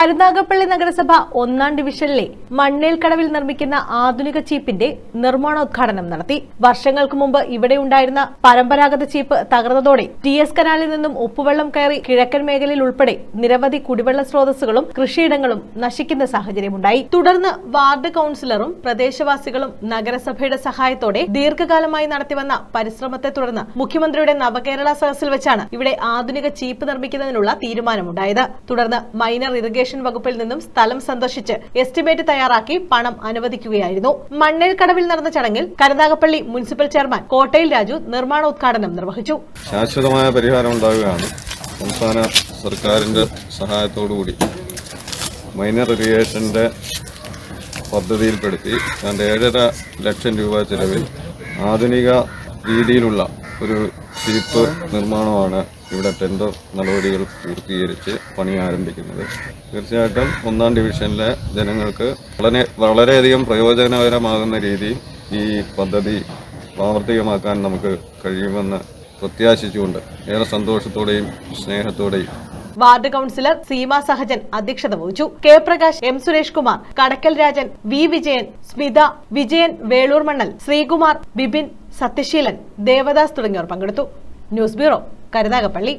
കരുനാഗപ്പള്ളി നഗരസഭ ഒന്നാം ഡിവിഷനിലെ മണ്ണേൽക്കടവിൽ നിർമ്മിക്കുന്ന ആധുനിക ചീപ്പിന്റെ നിർമ്മാണോദ്ഘാടനം നടത്തി. വർഷങ്ങൾക്ക് മുമ്പ് ഇവിടെ ഉണ്ടായിരുന്ന പരമ്പരാഗത ചീപ്പ് തകർന്നതോടെ ടി എസ് കനാലിൽ നിന്നും ഉപ്പുവെള്ളം കയറി കിഴക്കൻ മേഖലയിൽ ഉൾപ്പെടെ നിരവധി കുടിവെള്ള സ്രോതസ്സുകളും കൃഷിയിടങ്ങളും നശിക്കുന്ന സാഹചര്യമുണ്ടായി. തുടർന്ന് വാർഡ് കൌൺസിലറും പ്രദേശവാസികളും നഗരസഭയുടെ സഹായത്തോടെ ദീർഘകാലമായി നടത്തിവന്ന പരിശ്രമത്തെ തുടർന്ന് മുഖ്യമന്ത്രിയുടെ നവകേരള സദസ്സിൽ വെച്ചാണ് ഇവിടെ ആധുനിക ചീപ്പ് നിർമ്മിക്കുന്നതിനുള്ള തീരുമാനമുണ്ടായത്. തുടർന്ന് മൈനർ ഇറിഗേഷൻ വകുപ്പിൽ നിന്നും സ്ഥലം സന്ദർശിച്ച് എസ്റ്റിമേറ്റ് തയ്യാറാക്കി പണം അനുവദിക്കുകയായിരുന്നു. മണ്ണേൽക്കടവിൽ നടന്ന ചടങ്ങിൽ കരുനാഗപ്പള്ളി മുനിസിപ്പൽ ചെയർമാൻ കോട്ടയിൽ രാജു നിർമ്മാണോദ്ഘാടനം നിർവഹിച്ചു. ശാശ്വതമായ പരിഹാരം ഉണ്ടാവുകയാണ്. സംസ്ഥാന സർക്കാരിന്റെ സഹായത്തോടുകൂടി മൈനർ ഇറിഗേഷന്റെ പദ്ധതിയിൽപ്പെടുത്തി ഏഴര ലക്ഷം രൂപ ചെലവിൽ ആധുനിക രീതിയിലുള്ള ഒരു ചീപ്പ് നിർമ്മാണമാണ് ഇവിടെ ടെൻഡർ നടപടികൾ പൂർത്തീകരിച്ച് പണി ആരംഭിക്കുന്നത്. തീർച്ചയായിട്ടും ഒന്നാം ഡിവിഷനിലെ ജനങ്ങൾക്ക് വളരെ വളരെയധികം പ്രയോജനകരമാകുന്ന രീതി ഈ പദ്ധതി പ്രാവർത്തികമാക്കാൻ നമുക്ക് കഴിയുമെന്ന് പ്രത്യാശിച്ചുകൊണ്ട് ഏറെ സന്തോഷത്തോടെയും സ്നേഹത്തോടെയും. വാർഡ് കൌൺസിലർ സീമ സഹജൻ അധ്യക്ഷത വഹിച്ചു. K Prakash M Suresh Kumar Kadakkal Rajan V Vijayan Smitha Vijayan Velur Mannal Sreekumar Bipin Sathyasheelan Devadas തുടങ്ങിയവർ പങ്കെടുത്തു. News bureau Karunagappally.